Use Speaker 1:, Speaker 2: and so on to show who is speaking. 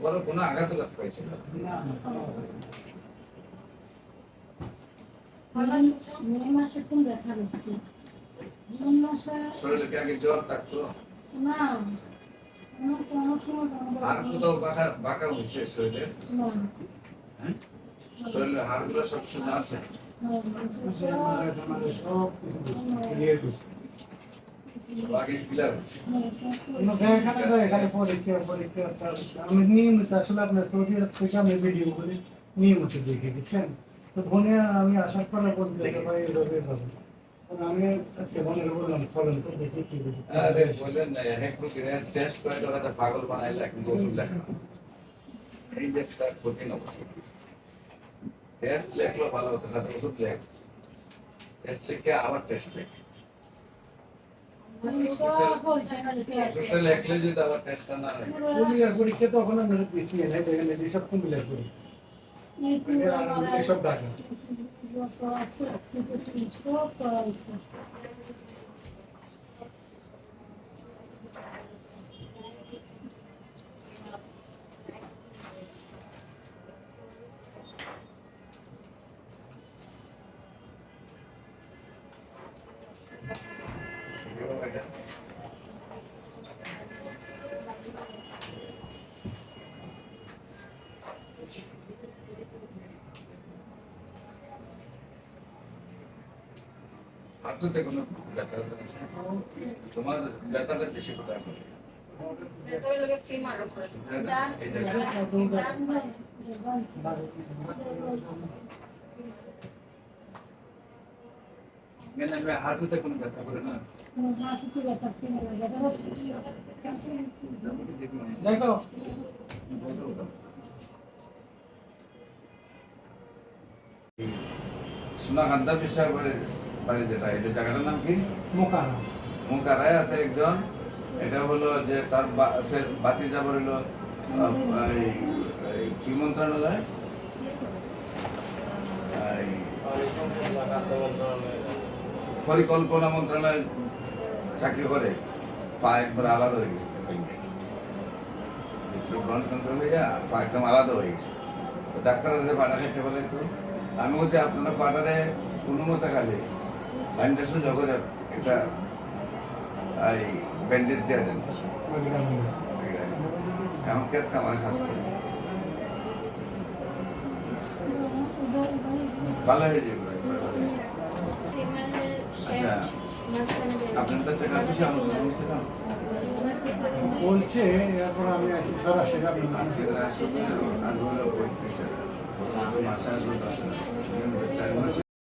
Speaker 1: পরে কোনো
Speaker 2: হচ্ছে? জুন
Speaker 1: শরীরে কি আগে জ্বর থাকতো?
Speaker 2: না আমার কোনো সময় কোনো
Speaker 1: আর কোথাও বাঁকা বাঁকা হয়েছে শরীরে?
Speaker 2: না।
Speaker 1: হ্যাঁ? হাড়গুলো সব আছে।
Speaker 3: আমি আসার পরে
Speaker 1: টেস্ট করে তো একটা পাগল বানাইলে অবস্থা টেস্ট লেখলো, ভালো হতো সাথে ওষুধ লেখ। টেস্ট লিখে আবার টেস্ট লেখ ওষুধটা লেখলে যদি আবার টেস্টটা না লেখে
Speaker 3: কুমিল্লার পরীক্ষা তো এখন আমি দিচ্ছি এইসব কুমিল্লার পরীক্ষা এসব ডাকা।
Speaker 1: হাঁটুতে কোনো ব্যথা আছে তোমার ব্যথাটা বেশি করে মেনে হাঁটুতে কোনো ব্যথা করে না?
Speaker 3: দেখো।
Speaker 1: সোনাকান্তা বিশ্বাস বাড়ি যেটা এটা জায়গাটার নাম কি?
Speaker 3: মোকারা।
Speaker 1: আছে একজন। এটা হলো যে তার বা- সে বাতি যাবার হলো কি মন্ত্রণালয়। পরিকল্পনা মন্ত্রণালয় চাকরি করে, পা একবার আলাদা হয়ে গেছে পা একদম আলাদা হয়ে গেছে। ডাক্তার আছে, পাটা খেতে বলে তো। আমি বলছি, আপনারা পাটারে কোনো মতো খালি লাইনটা সোজা করে একটা, এই ব্যান্ডেজ দিয়ে দেন। এখন কে আমার কাজ করে। ভালো হয়ে যাবে। আচ্ছা। আপনাদের টাকা পয়সা আলোচনা করছিলাম
Speaker 3: বলছে এরপর আমি আসি সরাসরি আপনি
Speaker 1: আজকে আসলে আর হলো পঁয়ত্রিশ হাজার মাসে আসবে দশ মাস